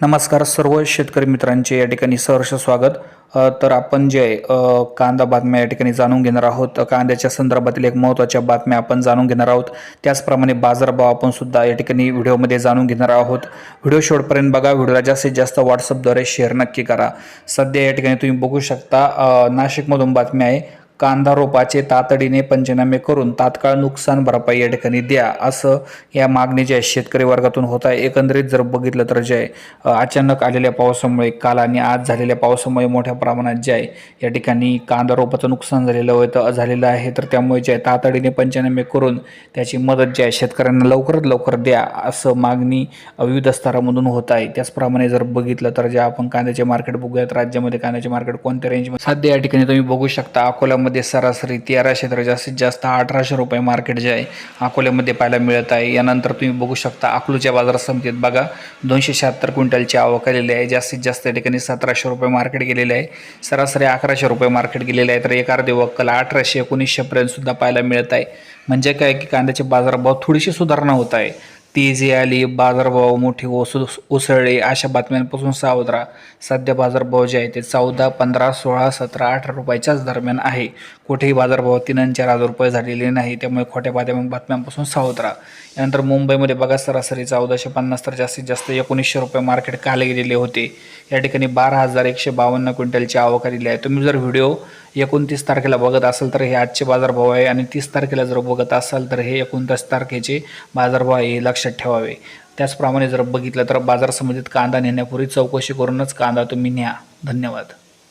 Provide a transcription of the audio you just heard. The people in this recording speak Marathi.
नमस्कार सर्व शेतकरी मित्रांचे या ठिकाणी सहर्ष स्वागत. तर आपण जे कांदा बातम्या या ठिकाणी जाणून घेणार आहोत. कांद्याच्या संदर्भातील एक महत्त्वाच्या बातम्या आपण जाणून घेणार आहोत. त्याचप्रमाणे बाजारभाव आपण सुद्धा या ठिकाणी व्हिडिओमध्ये जाणून घेणार आहोत. व्हिडिओ शेवटपर्यंत बघा व्हिडिओला जास्तीत जास्त व्हॉट्सअपद्वारे शेअर नक्की करा. सध्या या ठिकाणी तुम्ही बघू शकता नाशिकमधून बातमी आहे कांदा रोपाचे तातडीने पंचनामे करून तात्काळ नुकसान भरपाई या ठिकाणी द्या असं या मागणी जे आहे शेतकरी वर्गातून होत आहे. एकंदरीत जर बघितलं तर जे आहे अचानक आलेल्या पावसामुळे काल आणि आज झालेल्या पावसामुळे मोठ्या प्रमाणात जे आहे या ठिकाणी कांदा रोपाचं नुकसान झालेलं होतं झालेलं आहे. तर त्यामुळे जे आहे तातडीने पंचनामे करून त्याची मदत जी आहे शेतकऱ्यांना लवकरात लवकर द्या असं मागणी विविध स्तरामधून होत आहे. त्याचप्रमाणे जर बघितलं तर जे आपण कांद्याचे मार्केट बघूयात राज्यामध्ये कांद्याचे मार्केट कोणत्या रेंजमध्ये सध्या या ठिकाणी तुम्ही बघू शकता अकोल्यामध्ये सरासरी तेराशे तर जास्तीत जास्त अठराशे रुपये मार्केट जे आहे अकोल्यामध्ये पाहायला मिळत आहे. यानंतर तुम्ही बघू शकता अकलूच्या बाजार समितीत बघा दोनशे शहात्तर क्विंटलची आवक आलेली आहे. जास्तीत जास्त या ठिकाणी सतराशे रुपये मार्केट गेलेले आहे. सरासरी अकराशे रुपये मार्केट गेलेले आहे. तर एक अर्धे वक्कल अठराशे एकोणीसशेपर्यंत सुद्धा पाहायला मिळत आहे. म्हणजे काय की कांद्याचे बाजारभाव थोडीशी सुधारणा होत आहे. तेजी आली बाजारभाव मोठी ओसू उसळले अशा बातम्यांपासून सावध राहा. सध्या बाजारभाव जे आहे ते चौदा पंधरा सोळा सतरा अठरा रुपयाच्याच दरम्यान आहे. कुठेही बाजारभाव तीन आणि चार हजार रुपये झालेले नाही त्यामुळे खोट्या बातम्या बातम्यांपासून सावध राहा. यानंतर मुंबईमध्ये बघा सरासरी चौदाशे पन्नास तर जास्तीत जास्त एकोणीसशे रुपये मार्केट काल गेलेले होते. या ठिकाणी बारा हजार एकशे बावन्न क्विंटलची आवक आलेली आहे. तुम्ही जर व्हिडिओ एकोणतीस तारखेला बघत असाल तर हे आजचे बाजारभाव आहे आणि तीस तारखेला जर बघत असाल तर हे एकोणतीस तारखेचे बाजारभाव आहे हे लक्षात ठेवावे. त्याचप्रमाणे जर बघितलं तर बाजार समितीत कांदा नेण्यापूर्वी चौकशी करूनच कांदा तुम्ही न्या. धन्यवाद.